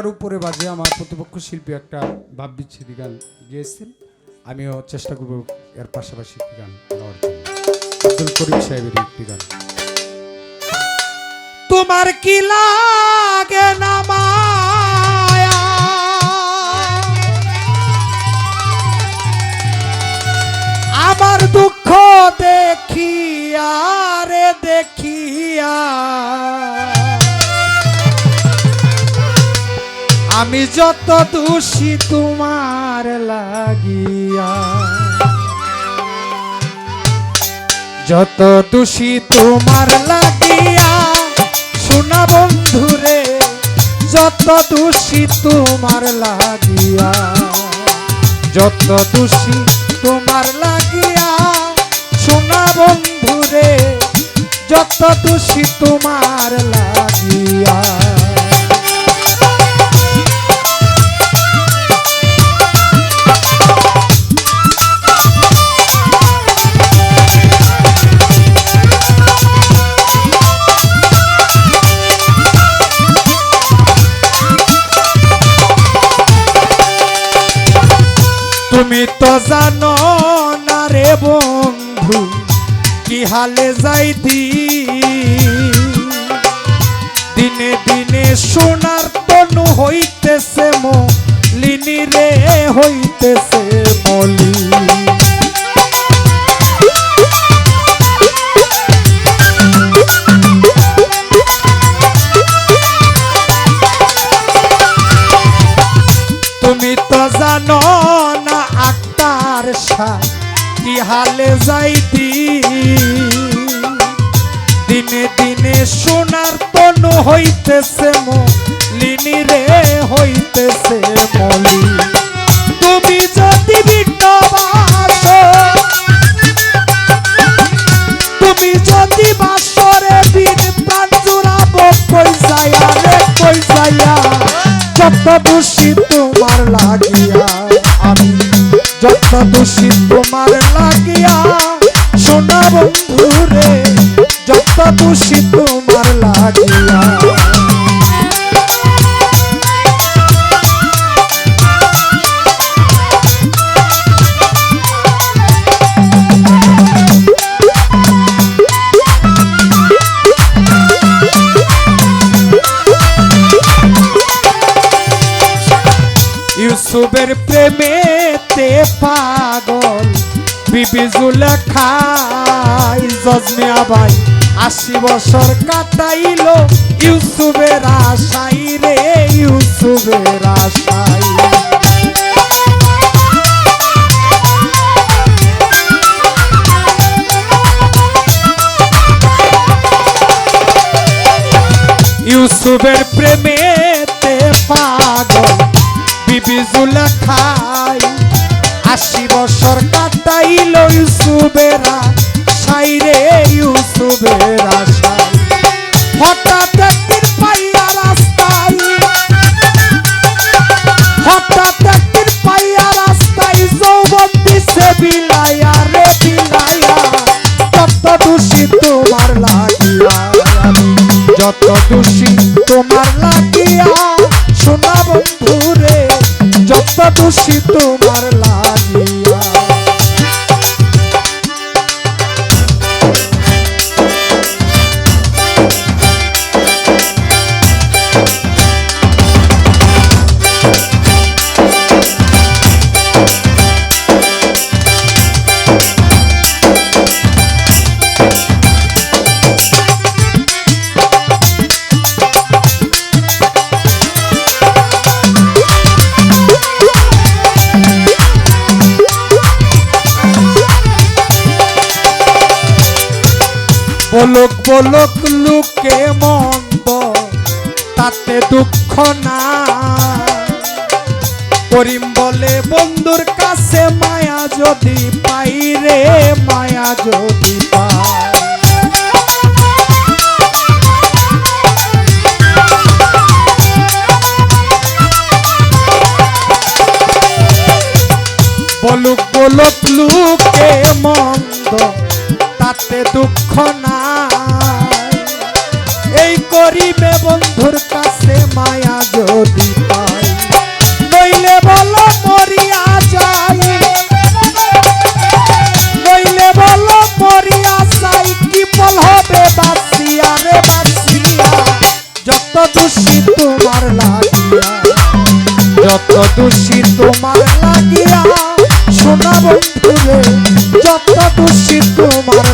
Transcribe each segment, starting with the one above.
একটার উপরে বাজে আমার প্রতিপক্ষ শিল্পী একটা ভাব বিচ্ছেদি গান গিয়েছেন। আমিও চেষ্টা করব এর পাশাপাশি একটি গান গাওয়ার জন্য। আব্দুল করিম সাহেবের একটি গান। তোমার কি লাগে না মায়া? আমার দুঃখ দেখিয়া রে দেখিয়া। আমি যত দোষী তোমার লাগিয়া, যত দোষী তোমার লাগিয়া শোনা বন্ধুরে, যত দোষী তোমার লাগিয়া, যত দোষী তোমার লাগিয়া শোনা বন্ধুরে, যত দোষী তোমার লাগিয়া। বন্ধু, কি হালে যাইতি? দিনে দিনে সোনার তনু হইতেছে মলিনী রে, হইতেছে মলি তুমি তো জানো না আক্তার শাহ হালে যাইতি? দিনে দিনে সোনার তনু হইতেছে মলিনী রে, হইতেছে মলি তুমি যদি বিটবাস তুমি যদি বাসরে বিন প্রাণ জুড়াবো, কই রে, কই যত দোষী তোমার লাগিয়া। দোষী তোমার লাগিয়া। সোনা বন্ধু রে যত দোষী তোমার লাগিয়া। ইউসুফের প্রেমেতে পাগল বিবি জুলেখাই জজমিয়া ভাই আশি বছর কাটাইল ইউসুফের আশাই রে, ইউসুফের আশাই ইউসুফের প্রেমেতে পাগল, বিবি জুলেখাই আশি বছর কাটাইল ইউসুফেরা সাইরে ইউসুফেরা সাই হঠাৎ একদিন পাইয়া রাস্তায়। হঠাৎ একদিন পাইয়া রাস্তায় যৌবন দিছে বিলাইয়া রে বিলাইয়া। যত দোষী তোমার লাগিয়া। যত দোষী তোমার লাগিয়া। শোনা বন্ধুরে, যত দোষী তোমার লাগিয়া বলক বলক, লুকে মন্দ তাতে দুঃখ না করিম বলে, বন্ধুর কাছে মায়া যদি পাই রে, মায়া যদি পাই। বলুক বলুক, লুকে মন্দ, তাতে দুঃখ নাই। করিবে বন্ধুর কাছে মায়া যদি নইলে বলো মরিয়া যাই। নইলে বলো মরিয়া যাই কি বল হবে বাসিয়া রে বাসিয়া যত তোমার লাগিয়া, যত তোমার লাগিয়া বন্ধুরে, যত তোমার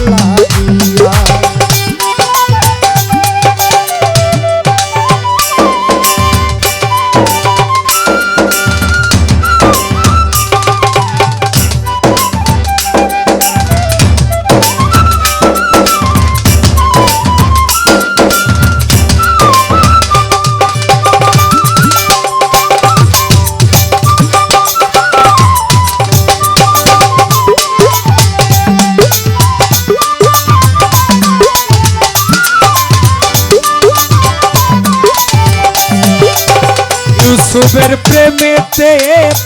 ইউসুফের প্রেমেতে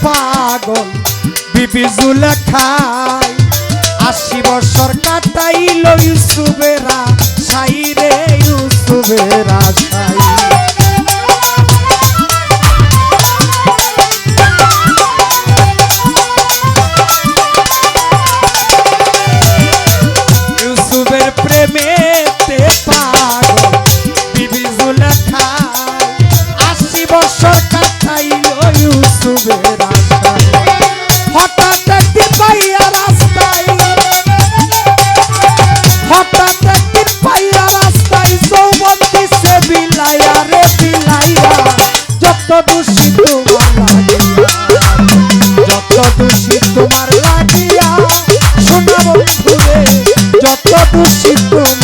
পাগল, বিবি জুলেখায়। আশি বছর কাটাইল ইউসুফেরা সাই রে, ইউসুফেরা সাই ইউসুফের প্রেমেতে পাগল, বিবি জুলেখায়। আশি বছর যত দোষী তোমার লাগিয়া যত দোষী তোমার লাগিয়া শোনা বন্ধুরে যত দোষী তোমার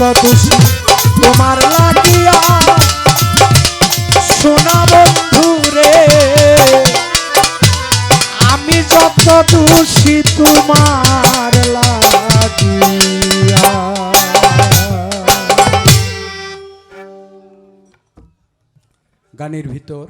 যত তোমার লাগিয়া। শোনা বন্ধুরে আমি যত দোষী তোমার গানের ভিতর।